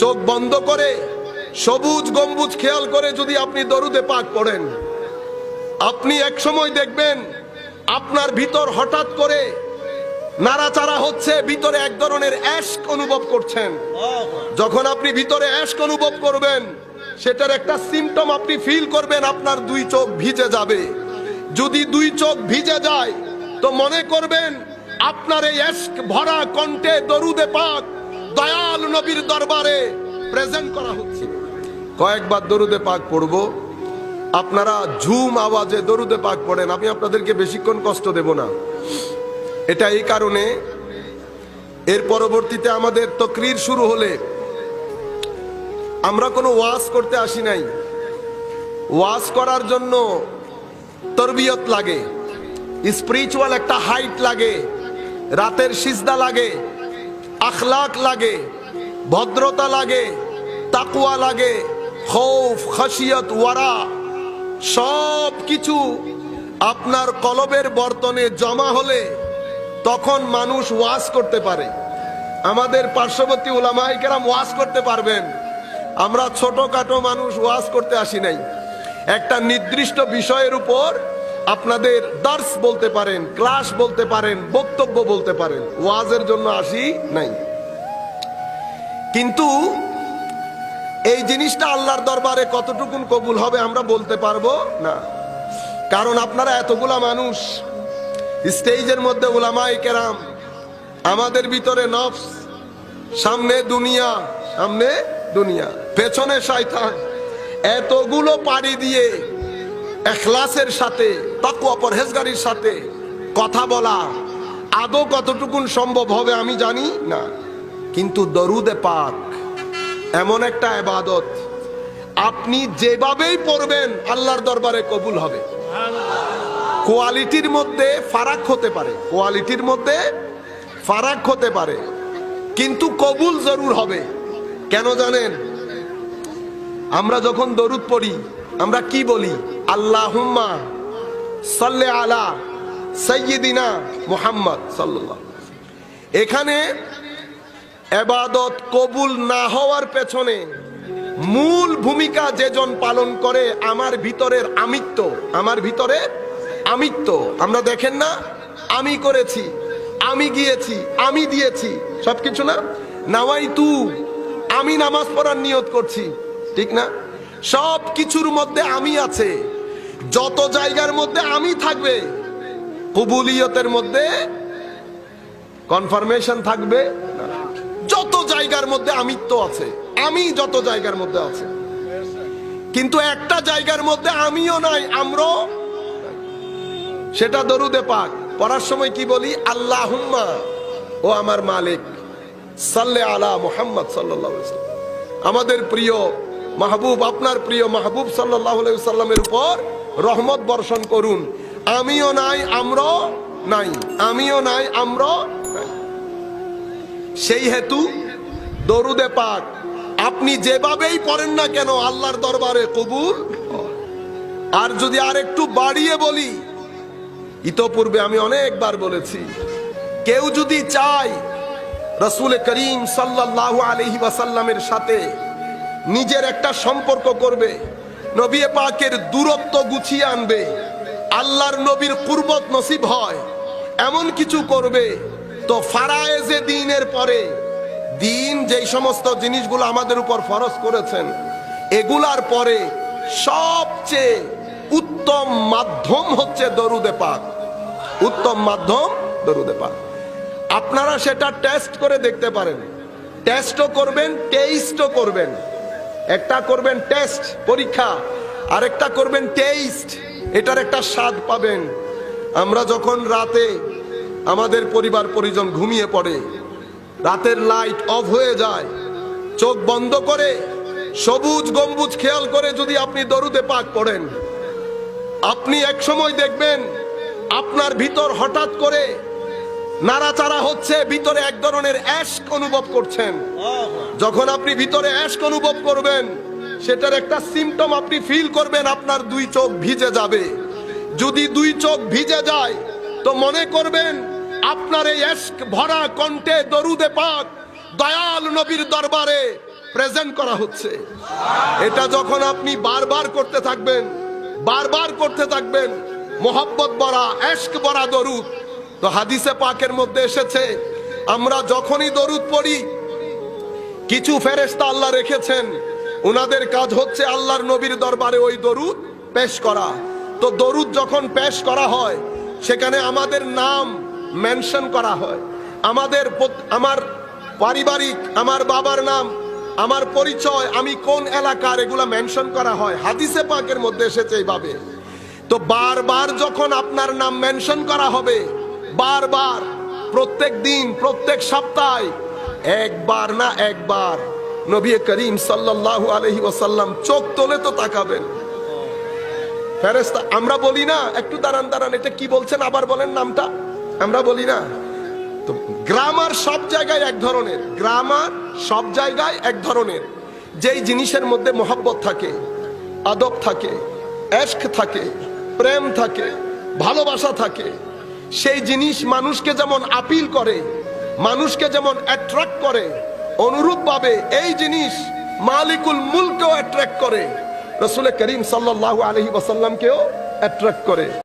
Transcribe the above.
চোখ বন্ধ করে, সবুজ গম্বুজ খেয়াল করে যদি আপনি দরুদে পাক পড়েন। আপনি এক সময় দেখবেন, আপনার ভিতর হঠাৎ করে নাড়াচাড়া হচ্ছে, ভিতরে এক ধরনের অ্যাস্ক অনুভব করছেন। যখন আপনি ভিতরে অ্যাস্ক অনুভব করবেন, সেটার একটা সিমটম আপনি ফিল করবেন, আপনার দুই চোখ ভিজে যাবে। যদি দুই চোখ ভিজে যায়, তো মনে করবেন, আপনার এই অ্যাস্ক ভরা কণ্ঠে দরুদে পাক দয়াল নবীর দরবারে প্রেজেন্ট করা হচ্ছে। কয়েকবার দরুদে পাক পড়ব। আপনারা ঝুম আওয়াজে দরুদে পাক পড়েন। আমি আপনাদেরকে বেশিক্ষণ কষ্ট দেব না। এটা এই কারণে এর পরবর্তীতে আমাদের তকরির শুরু হলে আমরা কোনো ওয়াজ করতে আসি নাই। ওয়াজ করার জন্য তরবিয়ত লাগে, স্পিরিচুয়াল একটা হাইট লাগে, রাতের সিজদা লাগে আখলাক লাগে, ভদ্রতা লাগে তাকুয়া লাগে, খৌফ খাসিয়ত ওয়ারা সব কিছু আপনার কলবের বর্তনে জমা হলে তখন মানুষ ওয়াজ করতে পারে। আমাদের পার্শ্ববর্তী ওলামাই কেরাম ওয়াজ করতে পারবেন। আমরা ছোটখাটো মানুষ ওয়াজ করতে আসি নাই। একটা নির্দিষ্ট বিষয়ের উপর আপনাদের দার্স বলতে পারেন, ক্লাস বলতে পারেন, বক্তব্য বলতে পারেন। ওয়াজের জন্য আসি নাই। কিন্তু এই জিনিসটা আল্লাহর দরবারে কতটুকুন কবুল হবে আমরা বলতে পারব? না। কারণ আপনারা এতগুলা মানুষ, স্টেজের মধ্যে ওলামাই কেরাম, আমাদের ভিতরে নফস, সামনে দুনিয়া সামনে দুনিয়া, পেছনে শয়তান, এতগুলো পাড়ি দিয়ে এখলাসের সাথে তাকুয়া পরহেজগারির সাথে কথা বলা আদৌ কতটুকুন সম্ভব হবে আমি জানি না। কিন্তু দরুদে পাক, এমন একটা এবাদত আপনি যেভাবেই পড়বেন আল্লাহর দরবারে কবুল হবে। কোয়ালিটির মধ্যে ফারাক হতে পারে, কোয়ালিটির মধ্যে ফারাক হতে পারে, কিন্তু কবুল জরুর হবে। কেন জানেন? আমরা যখন দরুদ পড়ি, আমরা কি বলি? আল্লাহুম্মা সাল্লে আলা সৈয়দিনা মুহাম্মদ সাল্লাল্লাহ এখানে এবাদত কবুল না হওয়ার পেছনে মূল ভূমিকা যেজন পালন করে আমার ভিতরের আমিত্ব, আমার ভিতরে আমিত্ব। আমরা দেখেন না, আমি করেছি, আমি গিয়েছি, আমি দিয়েছি, সবকিছু না? নাওয়াই তু আমি নামাজ পড়ার নিয়ত করছি, ঠিক না? সব কিছুর মধ্যে আমি আছে। যত জায়গার মধ্যে আমি থাকবে, কবুলিয়তের মধ্যে কনফার্মেশন থাকবে, যত জায়গার মধ্যে আমিত্ব আছে, আমি যত জায়গার মধ্যে আছে। কিন্তু একটা জায়গার মধ্যে আমিও নাই, আমরাও সেটা দরুদে পাক। পড়ার সময় কি বলি? আল্লাহ ও আমার মালিক, সাল্লে আলা মোহাম্মদ সাল্লাহ আমাদের প্রিয় মাহবুব, আপনার প্রিয় মাহবুব সাল্লাহ সাল্লামের উপর রহমত বর্ষণ করুন। আমিও নাই, আমরাও নাই। আমিও নাই, আমরাও নাই। সেই হেতু দরুদে পাক। আপনি যেভাবেই পড়েন না কেন, আল্লাহর দরবারে কবুল। আর যদি আর একটু বাড়িয়ে বলি, ইতপূর্বে আমি অনেকবার বলেছি, কেউ যদি চায় রসুল করিম সাল্লাল্লাহু আলহি ওয়াসাল্লামের সাথে নিজের একটা সম্পর্ক করবে নবী পাকের দূরত্ব গুছিয়ে আনবে। আল্লাহর নবীর কুরবত নসিব হয়। এমন কিছু করবে তো ফারায়েজে দিনের পরে দিন যেই সমস্ত জিনিসগুলো আমাদের উপর ফরজ করেছেন, এগুলার পরে সবচেয়ে উত্তম মাধ্যম হচ্ছে দরুদে পাক। উত্তম মাধ্যম দরুদে পাক। আপনারা সেটা টেস্ট করে দেখতে পারেন। টেস্টও করবেন টেস্টও করবেন। একটা করবেন টেস্ট পরীক্ষা, আরেকটা করবেন টেস্ট এটার একটা স্বাদ পাবেন। আমরা যখন রাতে আমাদের পরিবার পরিজন ঘুমিয়ে পড়ে, রাতের লাইট অফ হয়ে যায়, চোখ বন্ধ করে, সবুজ গম্বুজ খেয়াল করে যদি আপনি দরুদে পাক পড়েন, আপনি এক সময় দেখবেন আপনার ভিতর হঠাৎ করে নাড়াচাড়া হচ্ছে, ভিতরে এক ধরনের অ্যাস্ক অনুভব করছেন। যখন আপনি ভিতরে অ্যাস্ক অনুভব করবেন, সেটার একটা সিমটম আপনি ফিল করবেন, আপনার দুই চোখ ভিজে যাবে। যদি দুই চোখ ভিজে যায়, তো মনে করবেন, আপনার এই অ্যাস্ক ভরা কণ্ঠে দরুদে পাক, দয়াল নবীর দরবারে প্রেজেন্ট করা হচ্ছে। এটা যখন আপনি বারবার করতে থাকবেন, বারবার করতে থাকবেন, মোহাব্বত বরা এশক বরা দরুদ তো হাদিসে পাকের মধ্যে এসেছে, আমরা যখনই দরুদ পড়ি, কিছু ফেরেস্তা আল্লাহ রেখেছেন। ওনাদের কাজ হচ্ছে আল্লাহর নবীর দরবারে ওই দরুদ পেশ করা। তো দরুদ যখন পেশ করা হয়, সেখানে আমাদের নাম মেনশন করা হয়। আমাদের আমার পারিবারিক, আমার বাবার নাম, আমার পরিচয়, আমি কোন এলাকার, এগুলা মেনশন করা হয়। হাদিসে পাকের মধ্যে এসেছে এইভাবে। তো বারবার যখন আপনার নাম মেনশন করা হবে বারবার, প্রত্যেক দিন, প্রত্যেক সপ্তাহে, একবার না একবার নবী করিম সাল্লাল্লাহু আলাইহি ওয়াসাল্লাম চোখ তোলে তো তাকাবেন। ফেরেশতা, আমরা বলি না, একটু দাঁড়ান দাঁড়ান, এটা কি বলছেন, আবার বলেন নামটা? আমরা বলি না। তো গ্রামার সব জায়গায় এক ধরনের, গ্রামার সব জায়গায় এক ধরনের। যেই জিনিসের মধ্যে মোহাব্বত থাকে, আদব থাকে, এশক থাকে, প্রেম থাকে, ভালোবাসা থাকে সেই জিনিস মানুষকে যেমন আপিল করে, মানুষকে যেমন অ্যাট্রাক্ট করে অনুরূপ পাবে এই জিনিস মালিকুল মুলকেও অ্যাট্রাক্ট করে রসুল করিম সাল্লাহ আলহি ওয়াসাল্লামকেও অ্যাট্রাক্ট করে।